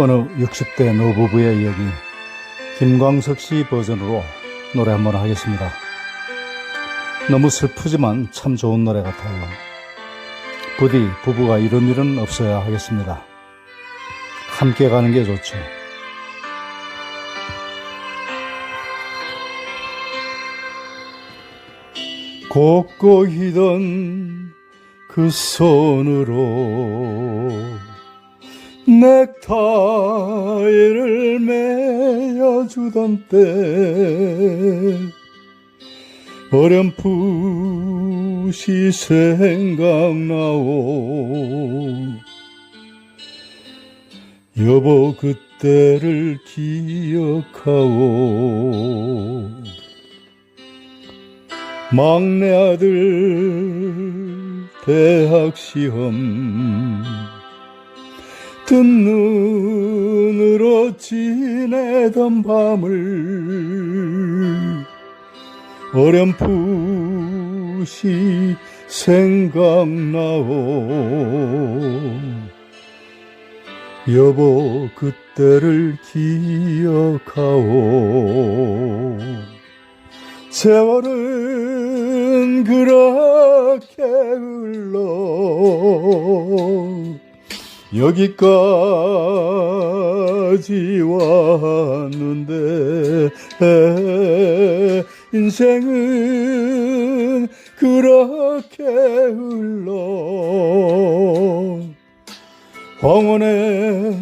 어느 60대 노부부의 이야기 김광석 씨 버전으로 노래 한번 하겠습니다. 너무 슬프지만 참 좋은 노래 같아요. 부디 부부가 이런 일은 없어야 하겠습니다. 함께 가는 게 좋죠. 고고히던 그 손으로 넥타이를 매여주던 때 어렴풋이 생각나오. 여보 그때를 기억하오. 막내 아들 대학 시험 뜬 눈으로 지내던 밤을 어렴풋이 생각나오. 여보 그때를 기억하오. 세월은 그렇게 흘러 여기까지 왔는데 인생은 그렇게 흘러 황혼에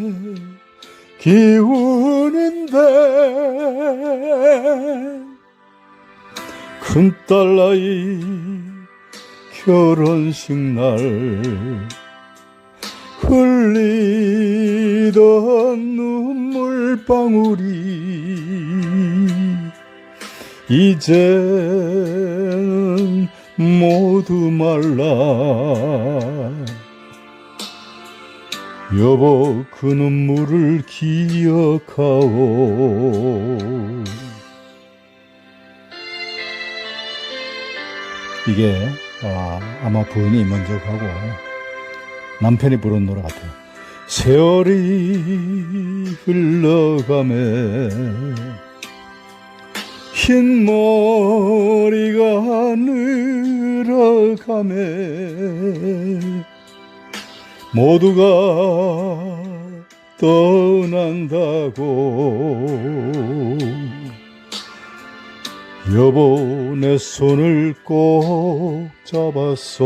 기우는데 큰딸 나이 결혼식 날 흘리던 눈물방울이 이제는 모두 말라. 여보 그 눈물을 기억하오. 이게 아, 아마 부인이 먼저 가고 남편이 부른 노래 같아요. 세월이 흘러가매 흰 머리가 늘어가매 모두가 떠난다고 여보 내 손을 꼭 잡았어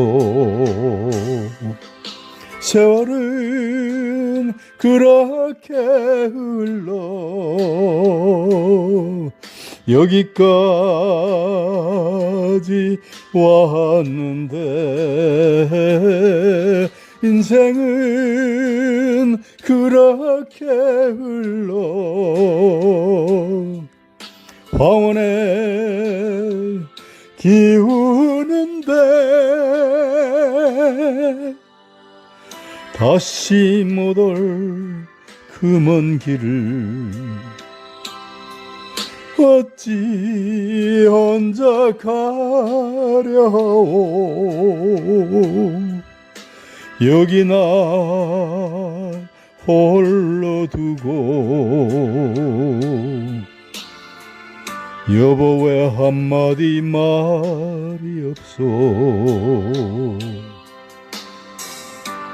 세월은 그렇게 흘러 여기까지 왔는데 인생은 그렇게 흘러 황혼에 기우는데 다시 못 올 그 먼 길을 어찌 혼자 가려오? 여기 나 홀로 두고 여보 왜 한마디 말이 없어